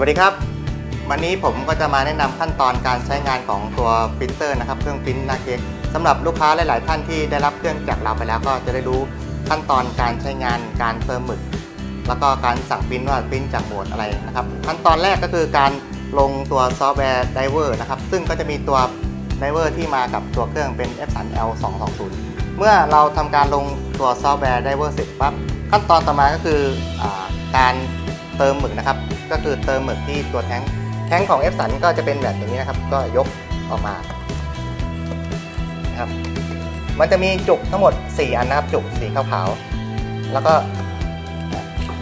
วัสดีครับ วันนี้ผมก็จะมาแนะนำขั้นตอนการใช้งานของตัวปรินเตอร์นะครับ เครื่องปริ้นนาเกสำหรับลูกค้าหลาย ๆ ท่านที่ได้รับเครื่องจากเราไปแล้วก็จะได้รู้ขั้นตอนการใช้งานการเติมหมึก แล้วก็การสั่งปริ้นว่าปริ้นจากโหมดอะไรนะครับ ขั้นตอนแรกก็คือการลงตัวซอฟต์แวร์ไดเวอร์นะครับ ซึ่งก็จะมีตัวไดเวอร์ที่มากับตัวเครื่องเป็น f 3 l 2 2 0เมื่อเราทำการลงตัวซอฟต์แวร์ไดเวอร์เสร็จปั๊บขั้นตอนต่อมาก็คืออการ เติมหมึกนะครับ ก็คือเติมหมึกที่ตัวแท้งแท้งของ f 3ก็จะเป็นแบบอย่างนี้นะครับ ก็ยกออกมานะครับ มันจะมีจุกทั้งหมด 4 อันนะครับ จุกสีขาวๆแล้วก็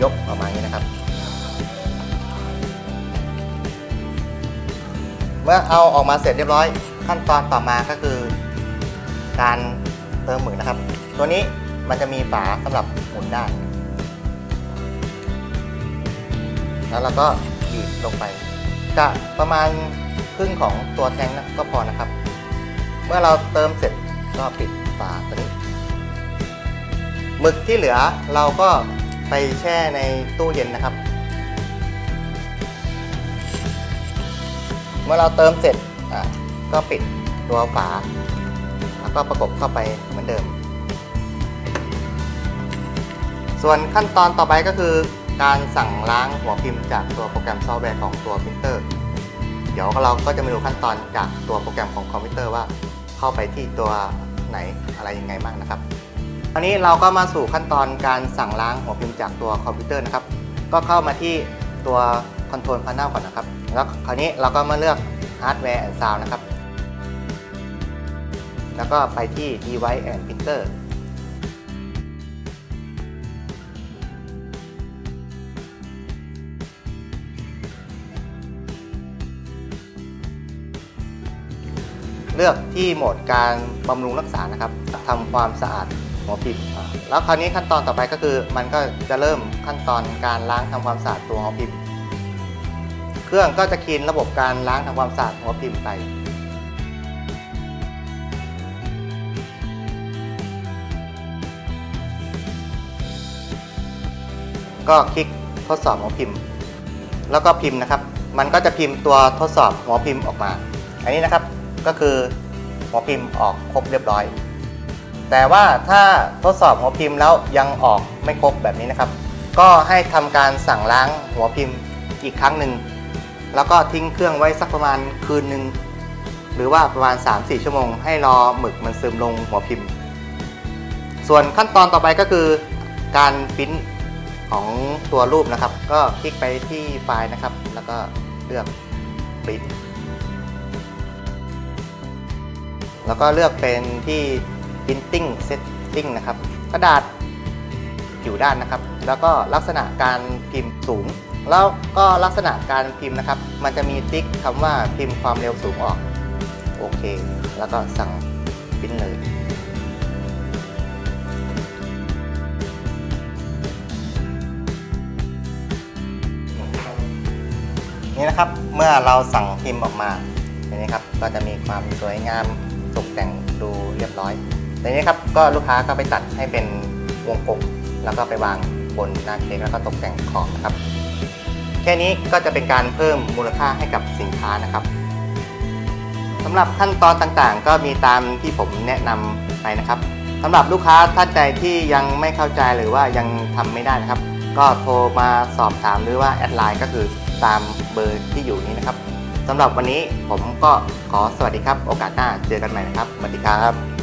ยกออกมาอย่างนี้นะครับ เมื่อเอาออกมาเสร็จเรียบร้อย ขั้นตอนต่อมาก็คือ การเติมหมึกนะครับ ตัวนี้มันจะมีฝาสำหรับหมุนได้ แล้วเราก็บีบลงไปกะประมาณครึ่งของตัวแทงนะก็พอนะครับ เมื่อเราเติมเสร็จก็ปิดฝาตัวนี้หมึกที่เหลือเราก็ไปแช่ในตู้เย็นนะครับ เมื่อเราเติมเสร็จอะก็ปิดตัวฝา แล้วก็ประกบเข้าไปเหมือนเดิม ส่วนขั้นตอนต่อไปก็คือ การสั่งล้างหัวพิมพ์จากตัวโปรแกรมซอฟต์แวร์ของตัวพิมพ์เตอร์ เดี๋ยวเราก็จะมาดูขั้นตอนจากตัวโปรแกรมของคอมพิวเตอร์ว่าเข้าไปที่ตัวไหนอะไรยังไงบ้างนะครับคราวนี้เราก็มาสู่ขั้นตอนการสั่งล้างหัวพิมพ์จากตัวคอมพิวเตอร์นะครับ ก็เข้ามาที่ตัวคอนโทรลพานาก่อนนะครับ แล้วคราวนี้เราก็มาเลือกฮาร์ดแวร์แอนด์ซาวนะครับ แล้วก็ไปที่ device and printer เลือกที่โหมดการบำรุงรักษานะครับทำความสะอาดหัวพิมพ์แล้วคราวนี้ขั้นตอนต่อไปก็คือ มันก็จะเริ่มขั้นตอนการล้างทำความสะอาดตัวหัวพิมพ์ เครื่องก็จะคีนระบบการล้างทำความสะอาดหัวพิมพ์ไป ก็คลิกทดสอบหัวพิมพ์ แล้วก็พิมพ์นะครับ มันก็จะพิมพ์ตัวทดสอบหัวพิมพ์ออกมา อันนี้นะครับ ก็คือหัวพิมพ์ออกครบเรียบร้อย แต่ว่าถ้าทดสอบหัวพิมพ์แล้วยังออกไม่ครบแบบนี้นะครับ ก็ให้ทำการสั่งล้างหัวพิมพ์อีกครั้งหนึ่งแล้วก็ทิ้งเครื่องไว้สักประมาณคืนหนึ่งหรือว่าประมาณ 3-4 ชั่วโมง ให้รอหมึกมันซึมลงหัวพิมพ์ ส่วนขั้นตอนต่อไปก็คือการปริ้นของตัวรูปนะครับ ก็คลิกไปที่ไฟล์นะครับ แล้วก็เลือกปริ้น แล้วก็เลือกเป็นที่ printing setting นะครับ กระดาษผิวด้านนะครับ แล้วก็ลักษณะการพิมพ์สูง แล้วก็ลักษณะการพิมพ์นะครับ มันจะมีติ๊กคำว่าพิมพ์ความเร็วสูงออก โอเค แล้วก็สั่งพิมพ์เลยนี่นะครับ เมื่อเราสั่งพิมพ์ออกมา อย่างนี้ครับก็จะมีความสวยงามตกแต่งดูเรียบร้อยในนี้ครับก็ลูกค้าก็ไปตัดให้เป็นวงกลมแล้วก็ไปวางบนหน้าเค้กแล้วก็ตกแต่งขอบนะครับ แค่นี้ก็จะเป็นการเพิ่มมูลค่าให้กับสินค้านะครับสำหรับขั้นตอนต่างๆ ก็มีตามที่ผมแนะนำไปนะครับสำหรับลูกค้าท่านใดที่ยังไม่เข้าใจหรือว่ายังทำไม่ได้นะครับ ก็โทรมาสอบถามหรือว่าแอดไลน์ก็คือตามเบอร์ที่อยู่นี้นะครับ สำหรับวันนี้ผมก็ขอสวัสดีครับ โอกาสหน้าเจอกันใหม่นะครับ สวัสดีครับ